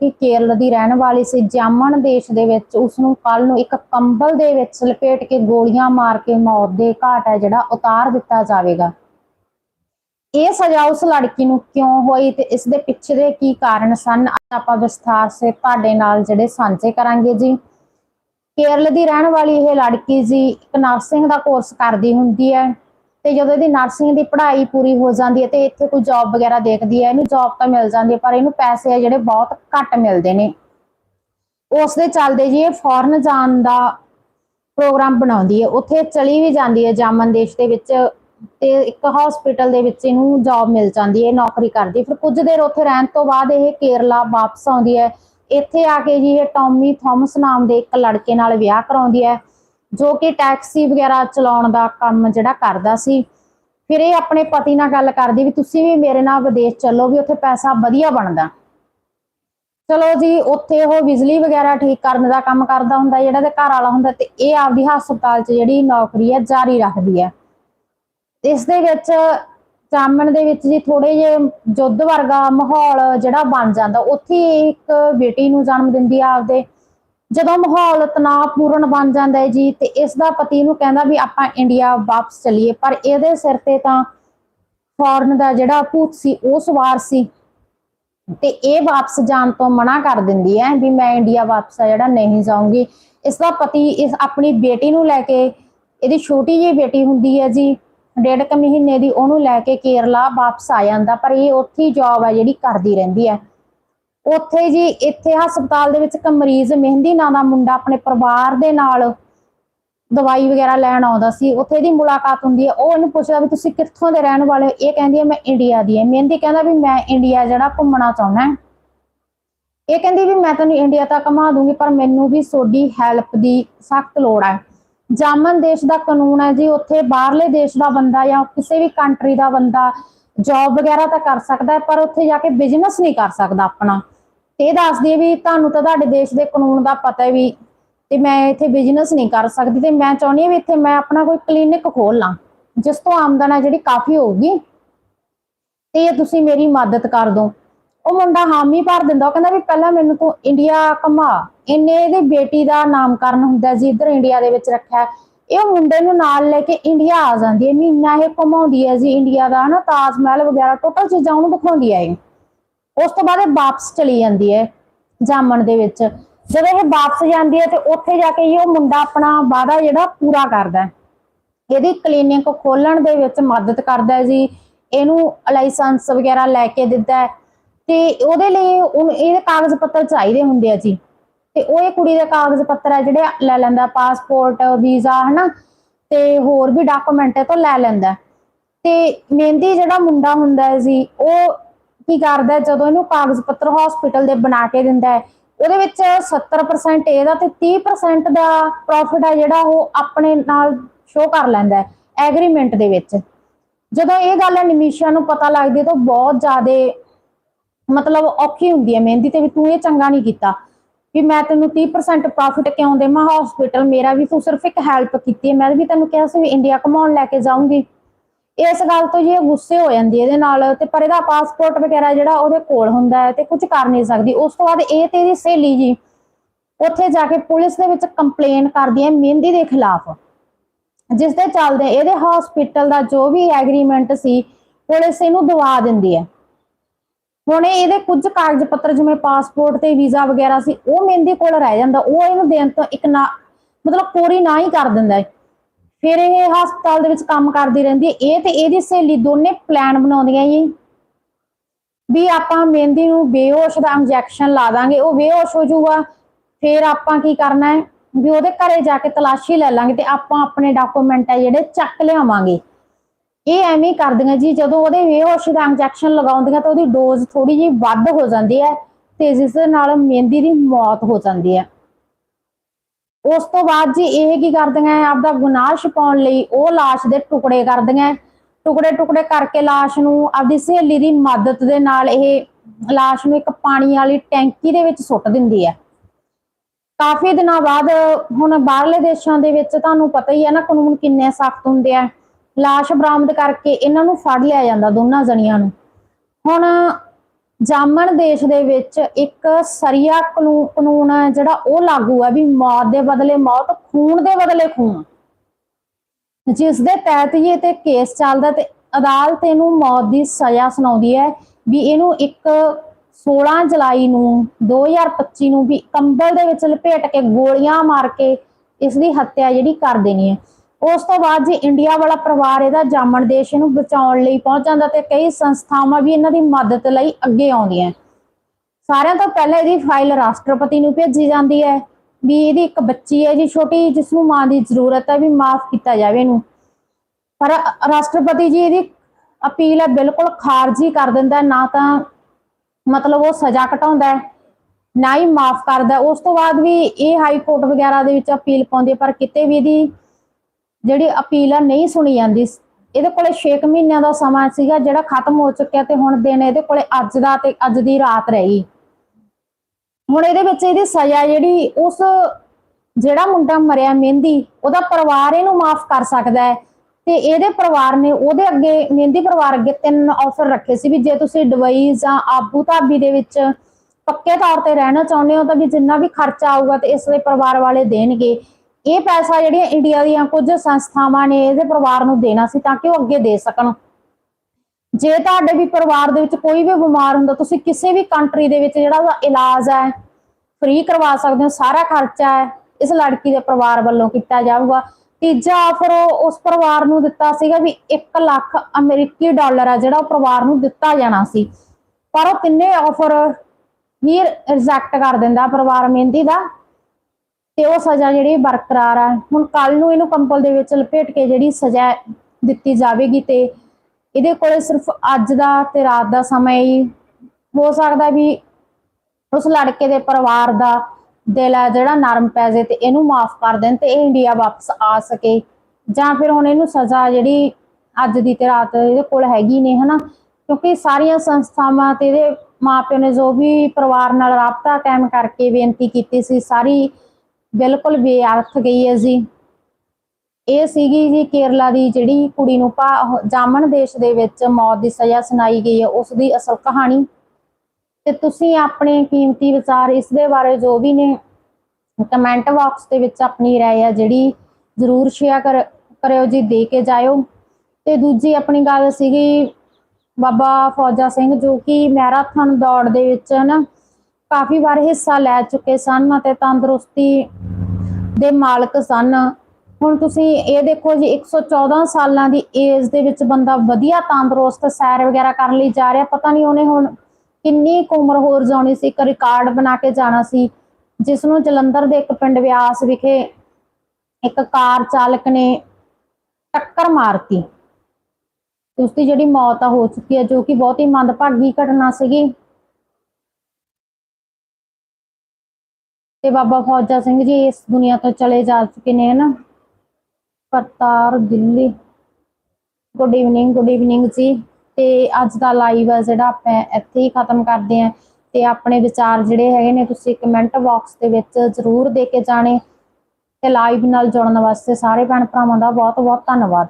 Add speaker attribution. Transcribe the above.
Speaker 1: ਕਿ ਕੇਰਲ ਦੀ ਰਹਿਣ ਵਾਲੀ ਸੀ ਜਾਮਨ ਦੇਸ਼ ਦੇ ਵਿੱਚ ਉਸ ਨੂੰ ਕੱਲ ਨੂੰ ਇੱਕ ਕੰਬਲ ਦੇ ਵਿੱਚ ਲਪੇਟ ਕੇ ਗੋਲੀਆਂ ਮਾਰ ਕੇ ਮੌਤ ਦੇ ਘਾਟ ਹੈ ਜਿਹੜਾ ਉਤਾਰ ਦਿੱਤਾ ਜਾਵੇਗਾ। ਇਹ ਸਜ਼ਾ ਉਸ ਲੜਕੀ ਨੂੰ ਕਿਉਂ ਹੋਈ ਤੇ ਇਸ ਦੇ ਪਿੱਛੇ ਦੇ ਕੀ ਕਾਰਨ ਸਨ ਆਪਾਂ ਵਿਸਥਾਰ ਸੇ ਤੁਹਾਡੇ ਨਾਲ ਜਿਹੜੇ ਸਾਂਝੇ ਕਰਾਂਗੇ ਜੀ। ਕੇਰਲ ਦੀ ਰਹਿਣ ਵਾਲੀ ਇਹ ਲੜਕੀ ਜੀ ਇੱਕ ਨਰਸਿੰਗ ਦਾ ਕੋਰਸ ਕਰਦੀ ਹੁੰਦੀ ਹੈ। ਤੇ ਜਦੋਂ ਇਹਦੀ ਨਰਸਿੰਗ ਦੀ ਪੜ੍ਹਾਈ ਪੂਰੀ ਹੋ ਜਾਂਦੀ ਹੈ ਤੇ ਇੱਥੇ ਕੋਈ ਜੌਬ ਵਗੈਰਾ ਦੇਖਦੀ ਹੈ, ਇਹਨੂੰ ਜੌਬ ਤਾਂ ਮਿਲ ਜਾਂਦੀ ਹੈ, ਪਰ ਇਹਨੂੰ ਪੈਸੇ ਆ ਜਿਹੜੇ ਬਹੁਤ ਘੱਟ ਮਿਲਦੇ ਨੇ। ਉਸ ਦੇ ਚੱਲਦੇ ਜੀ ਇਹ ਫੋਰਨ ਜਾਣ ਦਾ ਪ੍ਰੋਗਰਾਮ ਬਣਾਉਂਦੀ ਹੈ। ਉੱਥੇ ਚਲੀ ਵੀ ਜਾਂਦੀ ਹੈ ਜਾਮਨ ਦੇਸ਼ ਦੇ ਵਿੱਚ ਤੇ ਇੱਕ ਹਸਪੀਟਲ ਦੇ ਵਿੱਚ ਇਹਨੂੰ ਜੌਬ ਮਿਲ ਜਾਂਦੀ ਹੈ ਨੌਕਰੀ ਕਰਦੀ ਫਿਰ ਕੁਝ ਦੇਰ ਉੱਥੇ ਰਹਿਣ ਤੋਂ ਬਾਅਦ ਇਹ ਕੇਰਲਾ ਵਾਪਸ ਆਉਂਦੀ ਹੈ। ਇੱਥੇ ਆ ਕੇ ਜੀ ਇਹ ਟੌਮੀ ਥਾਮਸ ਨਾਮ ਦੇ ਇੱਕ ਲੜਕੇ ਨਾਲ ਵਿਆਹ ਕਰਾਉਂਦੀ ਹੈ। ਜੋ ਕਿ ਟੈਕਸੀ ਵਗੈਰਾ ਚਲਾਉਣ ਦਾ ਕੰਮ ਜਿਹੜਾ ਕਰਦਾ ਸੀ। ਫਿਰ ਇਹ ਆਪਣੇ ਪਤੀ ਨਾਲ ਗੱਲ ਕਰਦੀ ਵੀ ਤੁਸੀਂ ਵੀ ਮੇਰੇ ਨਾਲ ਵਿਦੇਸ਼ ਚੱਲੋ ਵੀ ਉੱਥੇ ਪੈਸਾ ਵਧੀਆ ਬਣਦਾ। ਚਲੋ ਜੀ, ਉੱਥੇ ਉਹ ਬਿਜਲੀ ਵਗੈਰਾ ਠੀਕ ਕਰਨ ਦਾ ਕੰਮ ਕਰਦਾ ਹੁੰਦਾ, ਜਿਹੜਾ ਦੇ ਘਰ ਵਾਲਾ ਹੁੰਦਾ ਤੇ ਇਹ ਆਪਦੀ ਹਸਪਤਾਲ 'ਚ ਜਿਹੜੀ ਨੌਕਰੀ ਹੈ ਜਾਰੀ ਰੱਖਦੀ ਹੈ। ਇਸ ਦੇ ਵਿੱਚ ਜਾਮਣ ਦੇ ਵਿੱਚ ਜੀ ਥੋੜੇ ਜੇ ਯੁੱਧ ਵਰਗਾ ਮਾਹੌਲ ਜਿਹੜਾ ਬਣ ਜਾਂਦਾ। ਉੱਥੇ ਇੱਕ ਬੇਟੀ ਨੂੰ ਜਨਮ ਦਿੰਦੀ ਆ ਆਪਦੇ। ਜਦੋਂ ਮਾਹੌਲ ਤਣਾਅਪੂਰਨ ਬਣ ਜਾਂਦਾ ਹੈ ਜੀ, ਤੇ ਇਸ ਦਾ ਪਤੀ ਨੂੰ ਕਹਿੰਦਾ ਵੀ ਆਪਾਂ ਇੰਡੀਆ ਵਾਪਸ ਚਲੀਏ, ਪਰ ਇਹਦੇ ਸਿਰ ਤੇ ਤਾਂ ਫੌਰਨ ਦਾ ਜਿਹੜਾ ਭੂਤ ਸੀ, ਉਹ ਸਵਾਰ ਸੀ। ਤੇ ਇਹ ਵਾਪਸ ਜਾਣ ਤੋਂ ਮਨਾ ਕਰ ਦਿੰਦੀ ਹੈ ਵੀ ਮੈਂ ਇੰਡੀਆ ਵਾਪਸ ਆ, ਜਿਹੜਾ ਨਹੀਂ ਜਾਊਂਗੀ। ਇਸ ਦਾ ਪਤੀ ਇਸ ਆਪਣੀ ਬੇਟੀ ਨੂੰ ਲੈ ਕੇ, ਇਹਦੀ ਛੋਟੀ ਜਿਹੀ ਬੇਟੀ ਹੁੰਦੀ ਹੈ ਜੀ, ਡੇਢ ਕੁ ਮਹੀਨੇ ਦੀ, ਉਹਨੂੰ ਲੈ ਕੇ ਕੇਰਲਾ ਵਾਪਸ ਆ ਜਾਂਦਾ, ਪਰ ਇਹ ਉੱਥੇ ਹੀ ਜੌਬ ਹੈ ਜਿਹੜੀ ਕਰਦੀ ਰਹਿੰਦੀ ਹੈ। ਉੱਥੇ ਜੀ, ਇੱਥੇ ਹਸਪਤਾਲ ਦੇ ਵਿੱਚ ਇੱਕ ਮਰੀਜ਼ ਮਹਿੰਦੀ ਨਾਂ ਦਾ ਮੁੰਡਾ ਆਪਣੇ ਪਰਿਵਾਰ ਦੇ ਨਾਲ ਦਵਾਈ ਵਗੈਰਾ ਲੈਣ ਆਉਂਦਾ ਸੀ। ਉੱਥੇ ਇਹਦੀ ਮੁਲਾਕਾਤ ਹੁੰਦੀ ਹੈ। ਉਹ ਇਹਨੂੰ ਪੁੱਛਦਾ ਵੀ ਤੁਸੀਂ ਕਿੱਥੋਂ ਦੇ ਰਹਿਣ ਵਾਲੇ ਹੋ? ਇਹ ਕਹਿੰਦੀ ਹੈ, ਮੈਂ ਇੰਡੀਆ ਦੀ ਹਾਂ। ਮਹਿੰਦੀ ਕਹਿੰਦਾ ਵੀ ਮੈਂ ਇੰਡੀਆ ਜਿਹੜਾ ਘੁੰਮਣਾ ਚਾਹੁੰਦਾ ਇਹ ਕਹਿੰਦੀ ਵੀ ਮੈਂ ਤੈਨੂੰ ਇੰਡੀਆ ਤੱਕ ਘੁਮਾ ਦੂੰਗੀ, ਪਰ ਮੈਨੂੰ ਵੀ ਤੁਹਾਡੀ ਹੈਲਪ ਦੀ ਸਖਤ ਲੋੜ ਹੈ। ਜਾਮਨ ਦੇਸ਼ ਦਾ ਕਾਨੂੰਨ ਹੈ ਜੀ। ਉੱਥੇ ਬਾਹਰਲੇ ਦੇਸ਼ ਦਾ ਬੰਦਾ ਜਾਂ ਕਿਸੇ ਵੀ ਕੰਟਰੀ ਦਾ ਬੰਦਾ ਜੌਬ ਵਗੈਰਾ ਤਾਂ ਕਰ ਸਕਦਾ ਪਰ ਉੱਥੇ ਜਾ ਕੇ ਬਿਜ਼ਨਸ ਨਹੀਂ ਕਰ ਸਕਦਾ ਆਪਣਾ। ਤੇ ਇਹ ਦੱਸਦੀ ਹੈ ਵੀ ਤੁਹਾਨੂੰ ਤਾਂ ਤੁਹਾਡੇ ਦੇਸ਼ ਦੇ ਕਾਨੂੰਨ ਦਾ ਪਤਾ ਹੈ ਵੀ ਤੇ ਮੈਂ ਇੱਥੇ ਬਿਜ਼ਨਸ ਨਹੀਂ ਕਰ ਸਕਦੀ ਤੇ ਮੈਂ ਚਾਹੁੰਦੀ ਹਾਂ ਵੀ ਇੱਥੇ ਮੈਂ ਆਪਣਾ ਕੋਈ ਕਲੀਨਿਕ ਖੋਲ ਲਾਂ ਜਿਸ ਤੋਂ ਆਮਦਨ ਹੈ ਜਿਹੜੀ ਕਾਫੀ ਹੋਊਗੀ। ਤੇ ਇਹ ਤੁਸੀਂ ਮੇਰੀ ਮਦਦ ਕਰ ਦਿਓ। ਉਹ ਮੁੰਡਾ ਹਾਮੀ ਭਰ ਦਿੰਦਾ, ਉਹ ਕਹਿੰਦਾ ਵੀ ਪਹਿਲਾਂ ਮੈਨੂੰ ਤੂੰ ਇੰਡੀਆ ਕਮਾ ਇਹਨੇ ਇਹਦੇ ਬੇਟੀ ਦਾ ਨਾਮਕਰਨ ਹੁੰਦਾ ਜੀ, ਇੱਧਰ ਇੰਡੀਆ ਦੇ ਵਿੱਚ ਰੱਖਿਆ। ਇਹ ਮੁੰਡੇ ਨੂੰ ਨਾਲ ਲੈ ਕੇ ਇੰਡੀਆ ਆ ਜਾਂਦੀ ਹੈ। ਮਹੀਨਾ ਇਹ ਘੁਮਾਉਂਦੀ ਹੈ ਜੀ ਇੰਡੀਆ ਦਾ ਹਨਾ, ਤਾਜ ਮਹਿਲ ਵਗੈਰਾ ਟੋਟਲ ਚੀਜ਼ਾਂ ਉਹਨੂੰ ਦਿਖਾਉਂਦੀ ਹੈ ਇਹ। ਉਸ ਤੋਂ ਬਾਅਦ ਇਹ ਵਾਪਸ ਚਲੀ ਜਾਂਦੀ ਹੈ ਜਾਮਣ ਦੇ ਵਿੱਚ। ਜਦੋਂ ਇਹ ਵਾਪਸ ਜਾਂਦੀ ਹੈ ਤੇ ਉੱਥੇ ਜਾ ਕੇ ਇਹ ਮੁੰਡਾ ਆਪਣਾ ਵਾਅਦਾ ਜਿਹੜਾ ਪੂਰਾ ਕਰਦਾ ਹੈ। ਇਹਦੀ ਕਲੀਨਿਕ ਖੋਲਣ ਦੇ ਵਿੱਚ ਮਦਦ ਕਰਦਾ ਹੈ ਜੀ। ਇਹਨੂੰ ਲਾਇਸੈਂਸ ਵਗੈਰਾ ਲੈ ਕੇ ਦਿੰਦਾ ਹੈ। ਤੇ ਉਹਦੇ ਲਈ ਇਹਦੇ ਕਾਗਜ਼ ਪੱਤਰ ਚਾਹੀਦੇ ਹੁੰਦੇ ਆ ਜੀ। ਤੇ ਉਹ ਇਹ ਕੁੜੀ ਦੇ ਕਾਗਜ਼ ਪੱਤਰ ਆ ਜਿਹੜੇ ਲੈ ਲੈਂਦਾ ਪਾਸਪੋਰਟ ਵੀਜ਼ਾ ਹਨਾ। ਤੇ ਹੋਰ ਵੀ ਡਾਕੂਮੈਂਟ ਹੈ ਤਾਂ ਲੈ ਲੈਂਦਾ। ਤੇ ਮਹਿੰਦੀ ਜਿਹੜਾ ਮੁੰਡਾ ਹੁੰਦਾ ਹੈ ਜੀ, ਉਹ ਕੀ ਕਰਦਾ ਹੈ, ਜਦੋਂ ਇਹਨੂੰ ਕਾਗਜ਼ ਪੱਤਰ ਹਸਪੀਟਲ ਦੇ ਬਣਾ ਕੇ ਦਿੰਦਾ ਹੈ ਉਹਦੇ ਵਿੱਚ 70% ਇਹਦਾ ਤੇ 30% ਦਾ ਪ੍ਰੋਫਿਟ ਹੈ ਜਿਹੜਾ ਉਹ ਆਪਣੇ ਨਾਲ ਸ਼ੋ ਕਰ ਲੈਂਦਾ ਹੈ ਐਗਰੀਮੈਂਟ ਦੇ ਵਿੱਚ। ਜਦੋਂ ਇਹ ਗੱਲ ਨਿਮਿਸ਼ਾ ਨੂੰ ਪਤਾ ਲੱਗਦੀ ਤਾਂ ਬਹੁਤ ਜ਼ਿਆਦਾ ਮਤਲਬ ਔਖੀ ਹੁੰਦੀ ਹੈ ਮਹਿੰਦੀ ਤੇ ਵੀ ਤੂੰ ਇਹ ਚੰਗਾ ਨਹੀਂ ਕੀਤਾ ਵੀ ਮੈਂ ਤੈਨੂੰ 30% ਪ੍ਰੋਫਿਟ ਕਿਉਂ ਦੇਵਾਂ? ਹਸਪੀਟਲ ਮੇਰਾ ਵੀ ਤੂੰ ਸਿਰਫ ਇੱਕ ਹੈਲਪ ਕੀਤੀ ਹੈ। ਮੈਂ ਵੀ ਤੈਨੂੰ ਕਿਹਾ ਸੀ ਵੀ ਇੰਡੀਆ ਕਮਾਉਣ ਲੈ ਕੇ ਜਾਊਂਗੀ। ਇਸ ਗੱਲ ਤੋਂ ਜੀ ਇਹ ਗੁੱਸੇ ਹੋ ਜਾਂਦੀ ਇਹਦੇ ਨਾਲ, ਤੇ ਪਰ ਇਹਦਾ ਪਾਸਪੋਰਟ ਵਗੈਰਾ ਜਿਹੜਾ ਉਹਦੇ ਕੋਲ ਹੁੰਦਾ ਹੈ ਤੇ ਕੁਝ ਕਰ ਨਹੀਂ ਸਕਦੀ। ਉਸ ਤੋਂ ਬਾਅਦ ਇਹ ਤੇ ਇਹਦੀ ਸਹੇਲੀ ਜੀ ਉੱਥੇ ਜਾ ਕੇ ਪੁਲਿਸ ਦੇ ਵਿੱਚ ਕੰਪਲੇਨ ਕਰਦੀ ਹੈ ਮਹਿੰਦੀ ਦੇ ਖਿਲਾਫ। ਜਿਸ ਦੇ ਚੱਲਦੇ ਇਹਦੇ ਹਸਪੀਟਲ ਦਾ ਜੋ ਵੀ ਐਗਰੀਮੈਂਟ ਸੀ, ਪੁਲਿਸ ਇਹਨੂੰ ਦਵਾ ਦਿੰਦੀ ਹੈ। ਹੁਣ ਇਹਦੇ ਕੁਝ ਕਾਗਜ਼ ਪੱਤਰ ਜਿਵੇਂ ਪਾਸਪੋਰਟ ਤੇ ਵੀਜ਼ਾ ਵਗੈਰਾ ਸੀ, ਉਹ ਮਹਿੰਦੀ ਕੋਲ ਰਹਿ ਜਾਂਦਾ। ਉਹ ਇਹਨੂੰ ਦੇਣ ਤੋਂ ਇੱਕ ਨਾ, ਮਤਲਬ ਪੂਰੀ ਨਾ ਹੀ ਕਰ ਦਿੰਦਾ ਹੈ। ਫਿਰ ਇਹ ਹਸਪਤਾਲ ਦੇ ਵਿੱਚ ਕੰਮ ਕਰਦੀ ਰਹਿੰਦੀ ਹੈ। ਇਹ ਤੇ ਇਹਦੀ ਸਹੇਲੀ ਦੋਨੇ ਪਲਾਨ ਬਣਾਉਂਦੀਆਂ ਜੀ। ਵੀ ਆਪਾਂ ਮਹਿੰਦੀ ਨੂੰ ਬੇਹੋਸ਼ ਦਾ ਇੰਜੈਕਸ਼ਨ ਲਾ ਦਾਂਗੇ। ਉਹ ਬੇਹੋਸ਼ ਹੋ ਜਾਊਗਾ। ਫਿਰ ਆਪਾਂ ਕੀ ਕਰਨਾ ਹੈ? ਵੀ ਉਹਦੇ ਘਰੇ ਜਾ ਕੇ ਤਲਾਸ਼ੀ ਲੈ ਲਾਂਗੇ ਤੇ ਆਪਾਂ ਆਪਣੇ ਡਾਕੂਮੈਂਟ ਹੈ ਜਿਹੜੇ ਚੱਕ ਲਿਆਵਾਂਗੇ। ਇਹ ਐਵੇਂ ਕਰਦੀਆਂ ਜੀ। ਜਦੋਂ ਉਹਦੇ ਬੇਹੋਸ਼ ਦਾ ਇੰਜੈਕਸ਼ਨ ਲਗਾਉਂਦੀਆਂ ਤਾਂ ਉਹਦੀ ਡੋਜ਼ ਥੋੜੀ ਜਿਹੀ ਵੱਧ ਹੋ ਜਾਂਦੀ ਹੈ ਤੇ ਜਿਸ ਨਾਲ ਮਹਿੰਦੀ ਦੀ ਮੌਤ ਹੋ ਜਾਂਦੀ ਹੈ। ਉਸ ਤੋਂ ਬਾਅਦ ਜੀ ਇਹ ਕੀ ਕਰਦੀਆਂ ਹੈ, ਆਪਦਾ ਗੁਨਾਹ ਛਪਾਉਣ ਲਈ ਉਹ ਲਾਸ਼ ਦੇ ਟੁਕੜੇ ਕਰਦੀਆਂ ਟੁਕੜੇ ਟੁਕੜੇ ਕਰਕੇ ਲਾਸ਼ ਨੂੰ ਆਪਦੀ ਸਹੇਲੀ ਦੀ ਮਦਦ ਦੇ ਨਾਲ ਇਹ ਲਾਸ਼ ਨੂੰ ਇੱਕ ਪਾਣੀ ਵਾਲੀ ਟੈਂਕੀ ਦੇ ਵਿੱਚ ਸੁੱਟ ਦਿੰਦੀ ਹੈ। ਕਾਫੀ ਦਿਨਾਂ ਬਾਅਦ ਹੁਣ ਬਾਹਰਲੇ ਦੇਸ਼ਾਂ ਦੇ ਵਿੱਚ ਤੁਹਾਨੂੰ ਪਤਾ ਹੀ ਹੈ ਨਾ ਕਾਨੂੰਨ ਕਿੰਨੇ ਸਖਤ ਹੁੰਦੇ ਆ। ਲਾਸ਼ ਬਰਾਮਦ ਕਰਕੇ ਇਹਨਾਂ ਨੂੰ ਫੜ ਲਿਆ ਜਾਂਦਾ ਦੋਨਾਂ ਜਣੀਆਂ ਨੂੰ। ਹੁਣ ਜਾਮਨ ਦੇਸ਼ ਦੇ ਵਿੱਚ ਇੱਕ ਸਰੀਆ ਕਾਨੂੰਨ ਕਾਨੂੰਨ ਹੈ ਜਿਹੜਾ ਉਹ ਲਾਗੂ ਹੈ ਵੀ ਮੌਤ ਦੇ ਬਦਲੇ ਮੌਤ, ਖੂਨ ਦੇ ਬਦਲੇ ਖੂਨ। ਜਿਸ ਦੇ ਤਹਿਤ ਹੀ ਇਹ ਤੇ ਕੇਸ ਚੱਲਦਾ ਤੇ ਅਦਾਲਤ ਇਹਨੂੰ ਮੌਤ ਦੀ ਸਜ਼ਾ ਸੁਣਾਉਂਦੀ ਹੈ ਵੀ ਇਹਨੂੰ ਇੱਕ 16 ਜੁਲਾਈ ਨੂੰ 2025 ਨੂੰ ਵੀ ਕੰਬਲ ਦੇ ਵਿੱਚ ਲਪੇਟ ਕੇ ਗੋਲੀਆਂ ਮਾਰ ਕੇ ਇਸ ਦੀ ਹੱਤਿਆ ਜਿਹੜੀ ਕਰ ਦੇਣੀ ਹੈ। ਉਸ ਤੋਂ ਬਾਅਦ ਜੀ ਇੰਡੀਆ ਵਾਲਾ ਪਰਿਵਾਰ ਇਹਦਾ ਜਾਮਣ ਦੇਸ਼ ਇਹਨੂੰ ਬਚਾਉਣ ਲਈ ਪਹੁੰਚ ਜਾਂਦਾ ਤੇ ਕਈ ਸੰਸਥਾਵਾਂ ਵੀ ਇਹਨਾਂ ਦੀ ਮਦਦ ਲਈ ਅੱਗੇ ਆਉਂਦੀਆਂ ਸਾਰਿਆਂ ਤੋਂ ਪਹਿਲਾਂ ਇਹਦੀ ਫਾਈਲ ਰਾਸ਼ਟਰਪਤੀ ਨੂੰ ਭੇਜੀ ਜਾਂਦੀ ਹੈ ਵੀ ਇਹਦੀ ਇੱਕ ਬੱਚੀ ਹੈ ਜੀ ਛੋਟੀ ਜਿਸ ਨੂੰ ਮਾਂ ਦੀ ਜ਼ਰੂਰਤ ਹੈ ਵੀ ਮਾਫ ਕੀਤਾ ਜਾਵੇ ਇਹਨੂੰ। ਪਰ ਰਾਸ਼ਟਰਪਤੀ ਜੀ ਇਹਦੀ ਅਪੀਲ ਹੈ ਬਿਲਕੁਲ ਖਾਰਜੀ ਕਰ ਦਿੰਦਾ ਨਾ ਤਾਂ ਮਤਲਬ ਉਹ ਸਜ਼ਾ ਘਟਾਉਂਦਾ ਨਾ ਹੀ ਮਾਫ ਕਰਦਾ ਉਸ ਤੋਂ ਬਾਅਦ ਵੀ ਇਹ ਹਾਈ ਕੋਰਟ ਵਗੈਰਾ ਦੇ ਵਿੱਚ ਅਪੀਲ ਪਾਉਂਦੀ ਹੈ, ਪਰ ਕਿਤੇ ਵੀ ਇਹਦੀ ਜਿਹੜੀ ਅਪੀਲ ਆ ਨਹੀਂ ਸੁਣੀ ਜਾਂਦੀ ਇਹਦੇ ਕੋਲੇ 6 ਮਹੀਨਿਆਂ ਦਾ ਸਮਾਂ ਸੀਗਾ, ਜਿਹੜਾ ਖਤਮ ਹੋ ਚੁੱਕਿਆ ਤੇ ਹੁਣ ਦਿਨ ਇਹਦੇ ਕੋਲੇ ਅੱਜ ਦਾ ਤੇ ਅੱਜ ਦੀ ਰਾਤ ਰਹਿ। ਗਈ ਹੁਣ ਇਹਦੇ ਵਿੱਚ ਇਹਦੀ ਸਜ਼ਾ ਜਿਹੜੀ ਉਸ ਜਿਹੜਾ ਮੁੰਡਾ ਮਰਿਆ ਮਹਿੰਦੀ, ਉਹਦਾ ਪਰਿਵਾਰ ਇਹਨੂੰ ਮਾਫ ਕਰ ਸਕਦਾ ਹੈ। ਤੇ ਇਹਦੇ ਪਰਿਵਾਰ ਨੇ ਉਹਦੇ ਅੱਗੇ, ਮਹਿੰਦੀ ਪਰਿਵਾਰ ਅੱਗੇ ਤਿੰਨ ਆਫਰ ਰੱਖੇ ਸੀ ਵੀ ਜੇ ਤੁਸੀਂ ਦੁਬਈ ਜਾਂ ਆਬੂ ਧਾਬੀ ਦੇ ਵਿੱਚ ਪੱਕੇ ਤੌਰ ਤੇ ਰਹਿਣਾ ਚਾਹੁੰਦੇ ਹੋ ਤਾਂ ਵੀ ਜਿੰਨਾ ਵੀ ਖਰਚਾ ਆਊਗਾ ਤੇ ਇਸ ਦੇ ਪਰਿਵਾਰ ਵਾਲੇ ਦੇਣਗੇ। ਇਹ ਪੈਸਾ ਜਿਹੜੀਆਂ ਇੰਡੀਆ ਦੀਆਂ ਕੁਝ ਸੰਸਥਾਵਾਂ ਨੇ ਇਹਦੇ ਪਰਿਵਾਰ ਨੂੰ ਦੇਣਾ ਸੀ ਤਾਂ ਕਿ ਉਹ ਅੱਗੇ ਦੇ ਸਕਣ। ਜੇ ਤੁਹਾਡੇ ਵੀ ਪਰਿਵਾਰ ਦੇ ਵਿੱਚ ਕੋਈ ਵੀ ਬਿਮਾਰ ਹੁੰਦਾ, ਤੁਸੀਂ ਕਿਸੇ ਵੀ ਕੰਟਰੀ ਦੇ ਵਿੱਚ ਜਿਹੜਾ ਉਹਦਾ ਇਲਾਜ ਹੈ ਫ੍ਰੀ ਕਰਵਾ ਸਕਦੇ ਹੋ, ਸਾਰਾ ਖਰਚਾ ਹੈ, ਇਸ ਲੜਕੀ ਦੇ ਪਰਿਵਾਰ ਵੱਲੋਂ ਕੀਤਾ ਜਾਊਗਾ। ਤੀਜਾ ਆਫਰ ਉਸ ਪਰਿਵਾਰ ਨੂੰ ਦਿੱਤਾ ਸੀਗਾ ਵੀ 1 ਲੱਖ ਅਮਰੀਕੀ ਡਾਲਰ ਆ ਜਿਹੜਾ ਉਹ ਪਰਿਵਾਰ ਨੂੰ ਦਿੱਤਾ ਜਾਣਾ ਸੀ। ਪਰ ਉਹ ਤਿੰਨੇ ਆਫਰ ਹੀ ਰਿਜੈਕਟ ਕਰ ਦਿੰਦਾ ਪਰਿਵਾਰ, ਮਹਿੰਦੀ ਦਾ। ਤੇ ਉਹ ਸਜ਼ਾ ਜਿਹੜੀ ਬਰਕਰਾਰ ਆ। ਹੁਣ ਕੱਲ ਨੂੰ ਇਹਨੂੰ ਕੰਪਲ ਦੇ ਵਿੱਚ ਲਪੇਟ ਕੇ ਜਿਹੜੀ ਸਜ਼ਾ ਦਿੱਤੀ ਜਾਵੇਗੀ ਤੇ ਇਹਦੇ ਕੋਲੇ ਸਿਰਫ ਅੱਜ ਦਾ ਤੇ ਰਾਤ ਦਾ ਸਮਾਂ ਹੀ ਹੋ ਸਕਦਾ ਵੀ ਉਸ ਲੜਕੇ ਦੇ ਪਰਿਵਾਰ ਦਾ ਦਿਲ ਹੈ ਜਿਹੜਾ ਨਰਮ ਪੈ ਜੇ ਤੇ ਇਹਨੂੰ ਮਾਫ ਕਰ ਦੇਣ ਤੇ ਇਹ ਇੰਡੀਆ ਵਾਪਸ ਆ ਸਕੇ। ਜਾਂ ਫਿਰ ਹੁਣ ਇਹਨੂੰ ਸਜ਼ਾ ਜਿਹੜੀ ਅੱਜ ਦੀ ਤੇ ਰਾਤ ਇਹਦੇ ਕੋਲ ਹੈਗੀ ਨੇ, ਹਨਾ? ਕਿਉਂਕਿ ਸਾਰੀਆਂ ਸੰਸਥਾਵਾਂ ਤੇ ਇਹਦੇ ਮਾਪਿਓ ਨੇ ਜੋ ਵੀ ਪਰਿਵਾਰ ਨਾਲ ਰਾਬਤਾ ਕਾਇਮ ਕਰਕੇ ਬੇਨਤੀ ਕੀਤੀ ਸੀ, ਸਾਰੀ ਬਿਲਕੁਲ ਬੇਅਰਥ ਗਈ ਹੈ ਜੀ। ਇਹ ਸੀਗੀ ਜੀ ਕੇਰਲਾ ਦੀ ਜਿਹੜੀ ਕੁੜੀ ਨੂੰ ਭਾ- ਦੇਸ਼ ਦੇ ਵਿੱਚ ਮੌਤ ਦੀ ਸਜ਼ਾ ਸੁਣਾਈ ਗਈ ਹੈ, ਉਸ ਦੀ ਅਸਲ ਕਹਾਣੀ। ਤੇ ਤੁਸੀਂ ਆਪਣੇ ਕੀਮਤੀ ਵਿਚਾਰ ਇਸ ਦੇ ਬਾਰੇ ਜੋ ਵੀ ਨੇ ਕਮੈਂਟ ਬਾਕਸ ਦੇ ਵਿੱਚ ਆਪਣੀ ਰਾਏ ਆ ਜਿਹੜੀ ਜ਼ਰੂਰ ਸ਼ੇਅਰ ਕਰ ਕਰਿਓ ਜੀ, ਦੇ ਕੇ ਜਾਇਓ। ਤੇ ਦੂਜੀ ਆਪਣੀ ਗੱਲ ਸੀਗੀ ਬਾਬਾ ਫੌਜਾ ਸਿੰਘ ਜੋ ਕਿ ਮੈਰਾਥਨ ਦੌੜ ਦੇ ਵਿੱਚ ਨਾ ਕਾਫੀ ਵਾਰ ਹਿੱਸਾ ਲੈ ਚੁੱਕੇ ਸਨ ਅਤੇ ਤੰਦਰੁਸਤੀ ਦੇ ਮਾਲਕ ਸਨ। ਹੁਣ ਤੁਸੀਂ ਇਹ ਦੇਖੋ ਜੀ 114 ਸਾਲਾਂ ਦੀ ਏਜ ਦੇ ਵਿੱਚ ਬੰਦਾ ਵਧੀਆ ਤੰਦਰੁਸਤ ਸੈਰ ਵਗੈਰਾ ਕਰਨ ਲਈ ਜਾ ਰਿਹਾ। ਪਤਾ ਨਹੀਂ ਉਹਨੇ ਹੁਣ ਕਿੰਨੀ ਕੁ ਉਮਰ ਹੋਰ ਜਾਣੀ ਸੀ, ਇੱਕ ਰਿਕਾਰਡ ਬਣਾ ਕੇ ਜਾਣਾ ਸੀ ਜਿਸ ਨੂੰ ਜਲੰਧਰ ਦੇ ਇੱਕ ਪਿੰਡ ਵਿਆਸ ਵਿਖੇ ਇੱਕ ਕਾਰ ਚਾਲਕ ਨੇ ਟੱਕਰ ਮਾਰਤੀ। ਉਸ ਦੀ ਜਿਹੜੀ ਮੌਤ ਆ, ਹੋ ਚੁੱਕੀ ਹੈ ਜੋ ਕਿ ਬਹੁਤ ਹੀ ਮੰਦਭਾਗੀ ਘਟਨਾ ਸੀਗੀ। ਤੇ ਬਾਬਾ ਫੌਜਾ ਸਿੰਘ ਜੀ ਇਸ ਦੁਨੀਆ ਤੋਂ ਚਲੇ ਜਾ ਚੁੱਕੇ ਨੇ ਨਾ Kartar Delhi. Good evening good evening ji. ਤੇ ਅੱਜ ਦਾ ਲਾਈਵ ਹੈ ਜਿਹੜਾ ਆਪਾਂ ਇੱਥੇ ਹੀ ਖਤਮ ਕਰਦੇ ਆਂ ਤੇ ਆਪਣੇ ਵਿਚਾਰ ਜਿਹੜੇ ਹੈਗੇ ਨੇ, ਤੁਸੀਂ ਕਮੈਂਟ ਬਾਕਸ ਦੇ ਵਿੱਚ ਜ਼ਰੂਰ ਦੇ ਕੇ ਜਾਣੇ। ਤੇ ਲਾਈਵ ਨਾਲ ਜੁੜਨ ਵਾਸਤੇ ਸਾਰੇ ਭੈਣ ਭਰਾਵਾਂ ਦਾ ਬਹੁਤ ਬਹੁਤ ਧੰਨਵਾਦ।